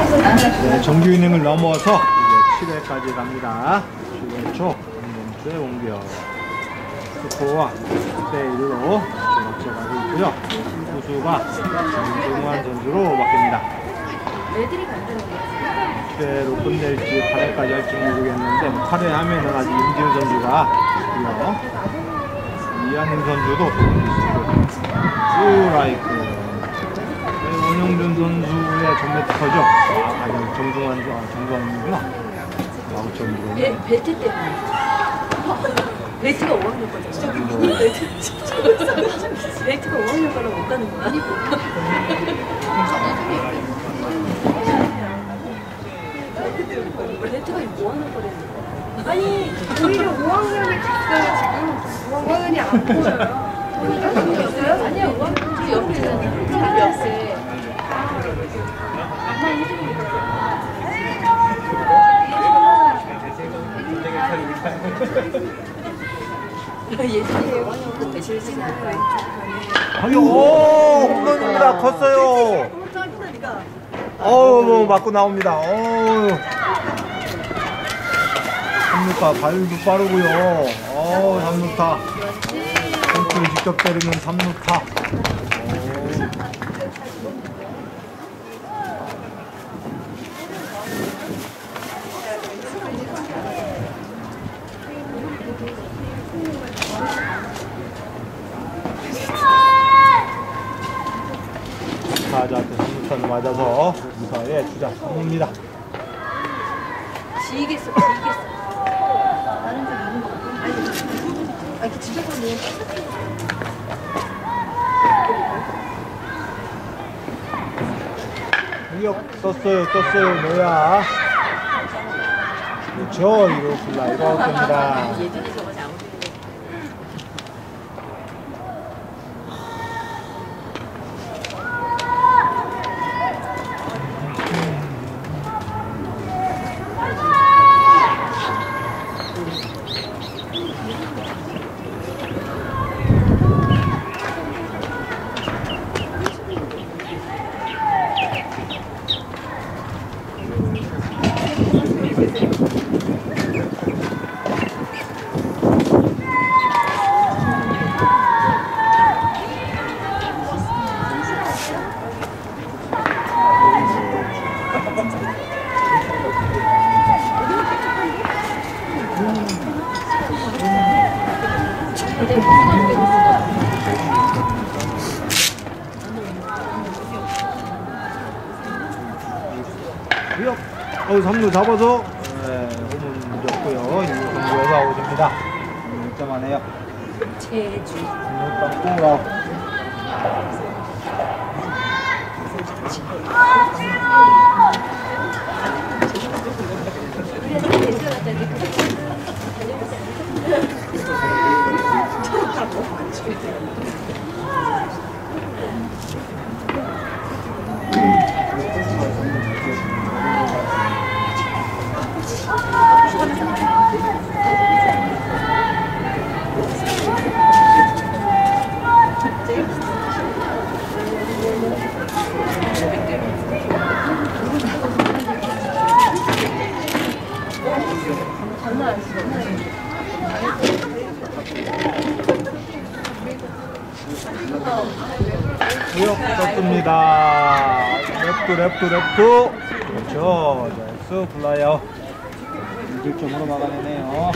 네, 정규 이닝을 넘어서 이제 7회까지 갑니다. 7회 초 김범수의 공격. 스코어와 1대 1로 제각제가고 있고요. 우수가 정중환 선수로 바뀝니다. 6회로 끝낼지 8회까지 할지 모르겠는데 8회 하면은 아직 임지훈 선수가 있고요. 이한임 선수도 있고 스라이크 네, 원영준 선수의 전매특허죠. 아, 아니 정중환 아, 정중환이구나. 아웃점으로. 배, 벨트 때문에. 벨트가 5학년 거잖아. 벨트, 벨트가 5학년 거라 못 가는 거야. 벨트가 5학년 거라는 아니 오히려 5학년이 갔어요 지금 5학년이 안 보여요? 아니야, 5학년 옆에잖아. 그 옆에. 예전에 5학년 거 배실 생각 아유, 오, 홈런입니다. 컸어요. 어우, 맞고 나옵니다. 어우. 3루타, 발도 빠르고요. 어우, 3루타. 홈플 직접 때리는 3루타. 타자한테 3루타를 맞아서 무사의 주자 3루입니다. 지겠어, 지겠어. 다른 쪽 있는 거 없고. 아니, 아니, 지저분해. 공격 떴어요, 떴어요, 뭐야. 그렇죠, 이거 플라이가 없습니다. 어, 3루 잡아서 네, 홈은 졌고요. 2루선수에서 아웃입니다. 6점 하네요. 제주. 6점 꼬라. 구역 떴습니다. 랩도 랩도 랩도 그렇죠. 나이스 굴라요. 1점으로 막아내네요.